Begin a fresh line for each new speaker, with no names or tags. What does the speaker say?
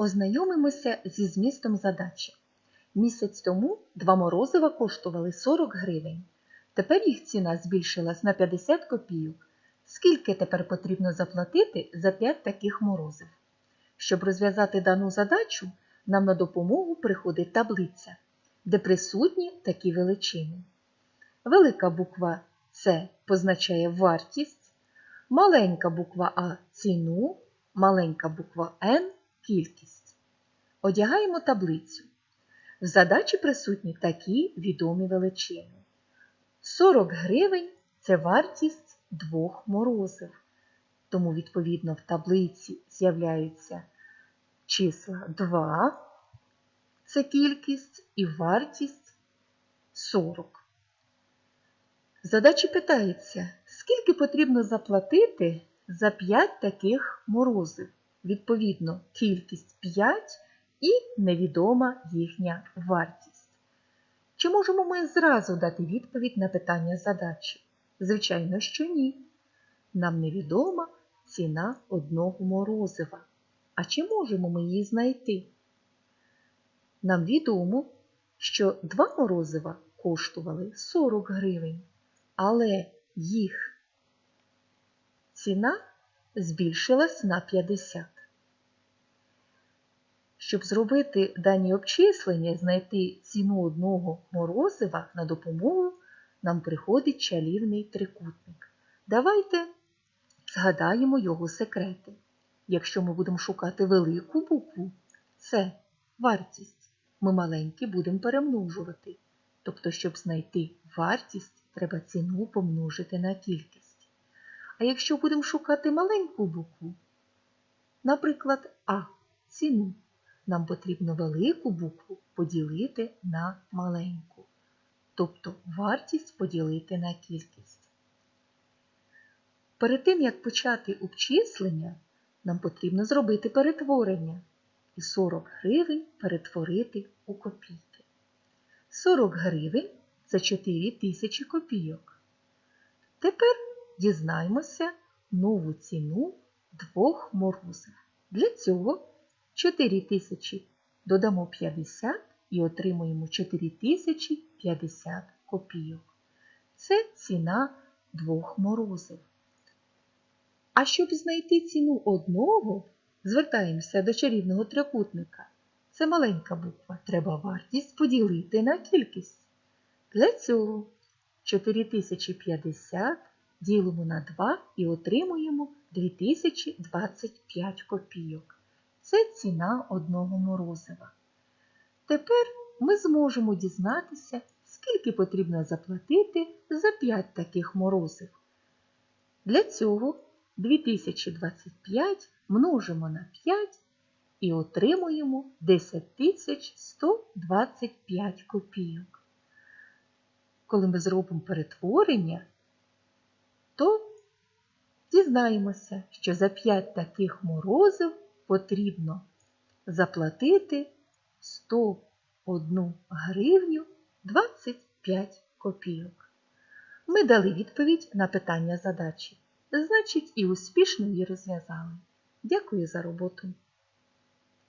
Ознайомимося зі змістом задачі. Місяць тому два морозива коштували 40 гривень. Тепер їх ціна збільшилась на 50 копійок. Скільки тепер потрібно заплатити за 5 таких морозив? Щоб розв'язати дану задачу, нам на допомогу приходить таблиця, де присутні такі величини. Велика буква С позначає вартість, маленька буква А ціну, маленька буква Н кількість. Одягаємо таблицю. В задачі присутні такі відомі величини. 40 гривень це вартість двох морозив. Тому, відповідно, в таблиці з'являються числа 2, це кількість, і вартість 40. В задачі питається, скільки потрібно заплатити за 5 таких морозив. Відповідно, кількість 5 і невідома їхня вартість. Чи можемо ми зразу дати відповідь на питання задачі? Звичайно, що ні. Нам невідома ціна одного морозива. А чи можемо ми її знайти? Нам відомо, що два морозива коштували 40 гривень, але їх ціна збільшилась на 50. Щоб зробити дані обчислення і знайти ціну одного морозива на допомогу, нам приходить чарівний трикутник. Давайте згадаємо його секрети. Якщо ми будемо шукати велику букву, це вартість, ми маленькі будемо перемножувати. Тобто, щоб знайти вартість, треба ціну помножити на кількість. А якщо будемо шукати маленьку букву, наприклад, А ціну, нам потрібно велику букву поділити на маленьку, тобто вартість поділити на кількість. Перед тим, як почати обчислення, нам потрібно зробити перетворення і 40 гривень перетворити у копійки. 40 гривень це 4 тисячі копійок. Тепер дізнаємося нову ціну двох морозив. Для цього 4 тисячі додамо 50 і отримуємо 4 тисячі 50 копійок. Це ціна двох морозив. А щоб знайти ціну одного, звертаємося до чарівного трикутника. Це маленька буква. Треба вартість поділити на кількість. Для цього 4050 ділимо на 2 і отримуємо 2025 копійок. Це ціна одного морозива. Тепер ми зможемо дізнатися, скільки потрібно заплатити за 5 таких морозив. Для цього 2025 множимо на 5 і отримуємо 10125 копійок. Коли ми зробимо перетворення, дізнаємося, що за 5 таких морозів потрібно заплатити 101 гривню 25 копійок. Ми дали відповідь на питання задачі. Значить, і успішно її розв'язали. Дякую за роботу!